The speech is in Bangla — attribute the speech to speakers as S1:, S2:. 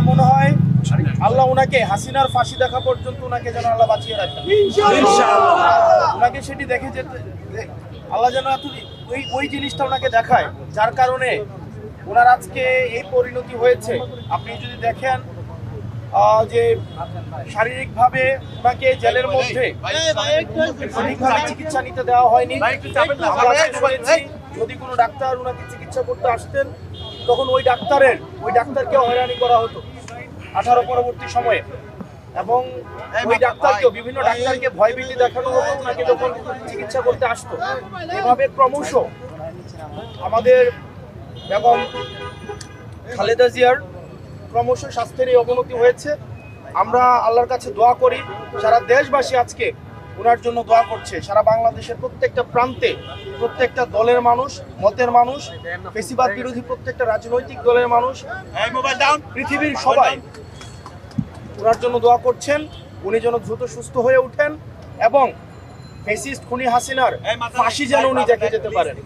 S1: আমার মনে হয় আল্লাহ ওনাকে হাসিনার ফাঁসি দেখা পর্যন্ত ওনাকে যেন আল্লাহ বাঁচিয়ে রাখেন ওনাকে সেটি দেখে যেতে আল্লাহ যেন ওই ওই জিনিসটা ওনাকে দেখায় যার কারণে ওনার আজকে এই পরিণতি হয়েছে। আপনি যদি দেখেন যে শারীরিকভাবে ওনাকে জেলের মধ্যে সঠিকভাবে চিকিৎসা নিতে দেওয়া হয়নি। যদি কোনো ডাক্তার ওনাকে চিকিৎসা করতে আসতেন তখন ওই ডাক্তারের ওই ডাক্তারকে হয়রানি করা হতো আঠারো পরবর্তী সময়ে। এবং ওই ডাক্তারকেও বিভিন্ন ডাক্তারকে ভয়ভীতি দেখানো হতো ওনাকে যখন চিকিৎসা করতে আসতো। এভাবে ক্রমশ আমাদের এবং খালেদা জিয়ার ক্রমশ স্বাস্থ্যের এই অবনতি হয়েছে। আমরা আল্লাহর কাছে দোয়া করি, সারা দেশবাসী আজকে ওনার জন্য দোয়া করছে। সারা বাংলাদেশের প্রত্যেকটা প্রান্তে প্রত্যেকটা দলের মানুষ, মতের মানুষ বেশিরভাগ বিরোধী প্রত্যেকটা রাজনৈতিক দলের মানুষ, পৃথিবীর সবাই ওনার জন্য দোয়া করছেন। উনি যেন দ্রুত সুস্থ হয়ে ওঠেন এবং ফেসিস্ট খুনি হাসিনার ফাঁসি যেন উনি দেখে যেতে পারেন।